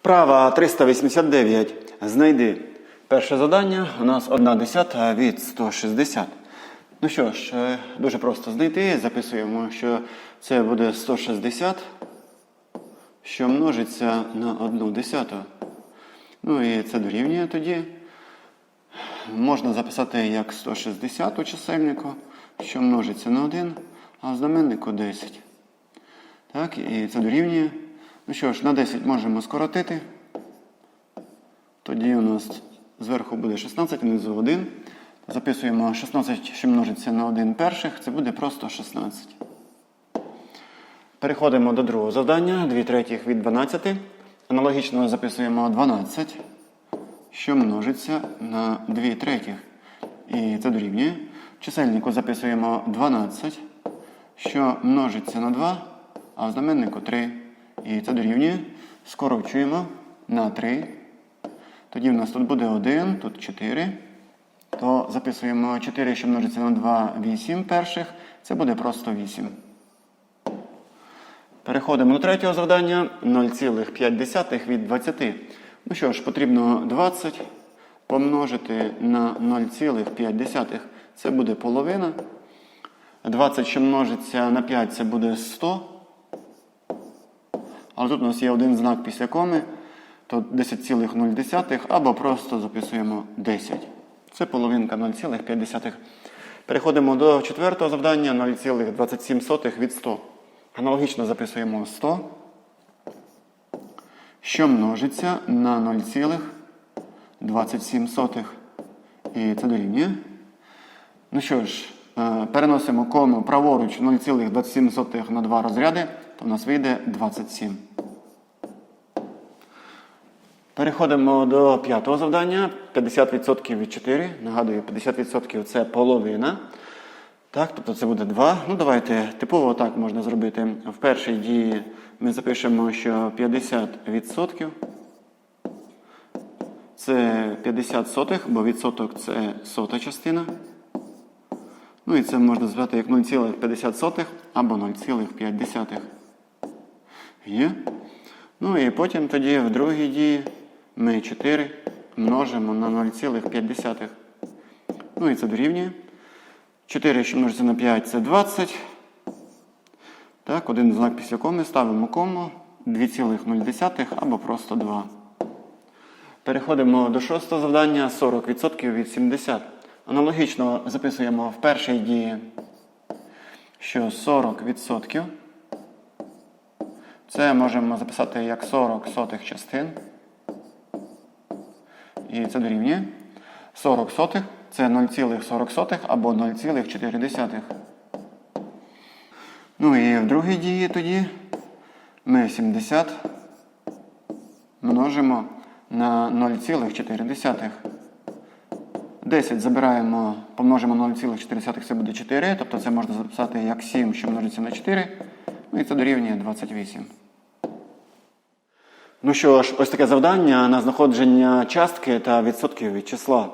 Вправа 389. Знайди. Перше завдання у нас 1 десята від 160. Ну що ж, е, дуже просто знайти. Записуємо, що це буде 160, що множиться на 1 десяту. Ну і це дорівнює тоді. Можна записати як 160 у чисельнику, що множиться на 1, а в знаменнику 10. Так, і це дорівнює. Ну що ж, на 10 можемо скоротити. Тоді у нас зверху буде 16, внизу 1. Записуємо 16, що множиться на 1 перших, це буде просто 16. Переходимо до другого завдання, 2 третіх від 12. Аналогічно записуємо 12, що множиться на 2 третіх. І це дорівнює. Чисельнику записуємо 12, що множиться на 2, а в знаменнику 3. І це дорівнює. Скорочуємо на 3. Тоді в нас тут буде 1, тут 4. То записуємо 4, що множиться на 2, 8 перших. Це буде просто 8. Переходимо до третього завдання 0,5 від 20. Ну що ж, потрібно 20 помножити на 0,5. Це буде половина. 20, що множиться на 5, це буде 100. Але тут у нас є один знак після коми, то 10,0 або просто записуємо 10. Це половинка 0,5. Переходимо до четвертого завдання 0,27 від 100. Аналогічно записуємо 100, що множиться на 0,27. І це дорівнює. Ну що ж, е, переносимо кому праворуч 0,27 на 2 розряди, то в нас вийде 27. Переходимо до п'ятого завдання. 50% від 4. Нагадую, 50% це половина. Так, тобто це буде 2. Ну, давайте типово так можна зробити. В першій дії ми запишемо, що 50% це 50 сотих, бо відсоток це сота частина. Ну і це можна звати як 0,50 або 0,5. Є. Ну і потім тоді в другій дії ми 4 множимо на 0,5. Ну і це дорівнює. 4, що множиться на 5, це 20. Так, один знак після коми ставимо кому 2,0 або просто 2. Переходимо до шостого завдання 40% від 70. Аналогічно записуємо в першій дії, що 40% це можемо записати як 40 сотих частин. І це дорівнює. 40 сотих це 0,40 або 0,4. Ну і в другій дії тоді ми 70 множимо на 0,4. 10 забираємо, помножимо на 0,4, це буде 4, тобто це можна записати як 7, що множиться на 4. Ну і це дорівнює 28. Ну що ж, ось таке завдання на знаходження частки та відсотків від числа.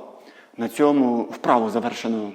На цьому вправу завершено.